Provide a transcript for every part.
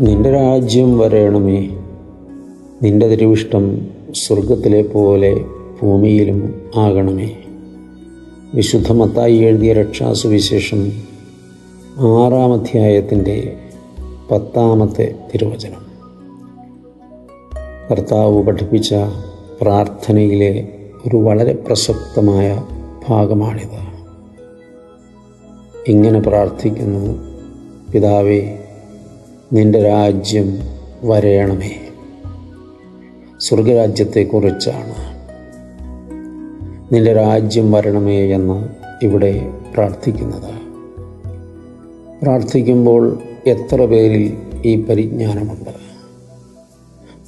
നിന്റെ രാജ്യം വരയണമേ. നിന്റെ തിരുവിഷ്ടം സ്വർഗത്തിലെ പോലെ ഭൂമിയിലും ആകണമേ. വിശുദ്ധ മത്തായി എഴുതിയ രക്ഷാസുവിശേഷം ആറാം അധ്യായത്തിന്റെ പത്താമത്തെ തിരുവചനം. കർത്താവ് പഠിപ്പിച്ച പ്രാർത്ഥനയിലെ ഒരു വളരെ പ്രസക്തമായ ഭാഗമാണിത്. ഇങ്ങനെ പ്രാർത്ഥിക്കുന്നു. പിതാവേ നിന്റെ രാജ്യം വരയണമേ. സ്വർഗരാജ്യത്തെക്കുറിച്ചാണ്. നിന്റെ രാജ്യം വരണമേ എന്ന് ഇവിടെ പ്രാർത്ഥിക്കുന്നത്. പ്രാർത്ഥിക്കുമ്പോൾ എത്ര പേരിൽ ഈ പരിജ്ഞാനമുണ്ട്?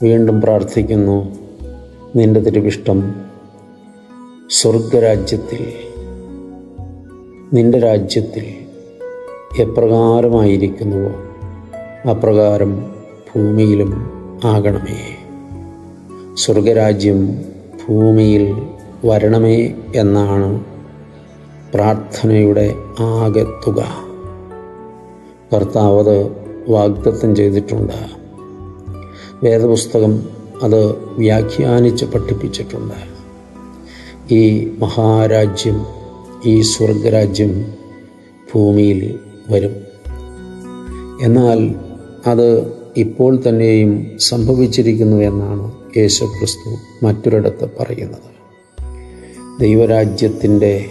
വീണ്ടും പ്രാർത്ഥിക്കുന്നു നിന്റെ തിരുവിഷ്ടം സ്വർഗരാജ്യത്തിൽ നിന്റെ രാജ്യത്തിൽ എപ്രകാരമായിരിക്കുന്നുവോ? അപ്രകാരം ഭൂമിയിലും ആകണമേ. സ്വർഗരാജ്യം ഭൂമിയിൽ വരണമേ എന്നാണ് പ്രാർത്ഥനയുടെ ആകെ തുക. വാഗ്ദത്തം ചെയ്തിട്ടുണ്ട്. വേദപുസ്തകം അത് വ്യാഖ്യാനിച്ച് പഠിപ്പിച്ചിട്ടുണ്ട്. ഈ മഹാരാജ്യം ഈ സ്വർഗരാജ്യം ഭൂമിയിൽ വരും. എന്നാൽ അത് ഇപ്പോൾ തന്നെയും സംഭവിച്ചിരിക്കുന്നു എന്നാണ് യേശുക്രിസ്തു മറ്റൊരിടത്ത് പറയുന്നത്. ദൈവരാജ്യത്തിന്റെ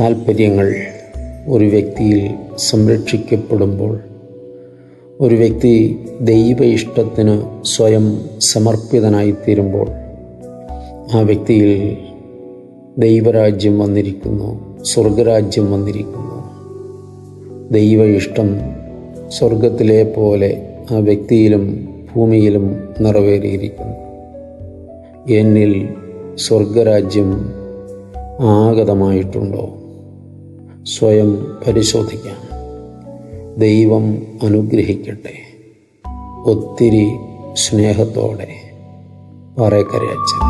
താൽപ്പര്യങ്ങൾ ഒരു വ്യക്തിയിൽ സംരക്ഷിക്കപ്പെടുമ്പോൾ ഒരു വ്യക്തി ദൈവ ഇഷ്ടത്തിന് സ്വയം സമർപ്പിതനായിത്തീരുമ്പോൾ ആ വ്യക്തിയിൽ ദൈവരാജ്യം വന്നിരിക്കുന്നു സ്വർഗരാജ്യം വന്നിരിക്കുന്നു. ദൈവ ഇഷ്ടം സ്വർഗത്തിലെ പോലെ ആ വ്യക്തിയിലും ഭൂമിയിലും നിറവേറിയിരിക്കുന്നു. എന്നിൽ സ്വർഗരാജ്യം ആഗതമായിട്ടുണ്ടോ? സ്വയം പരിശോധിക്കാം. ദൈവം അനുഗ്രഹിക്കട്ടെ. ഒത്തിരി സ്നേഹത്തോടെ പാറേക്കരയച്ചൻ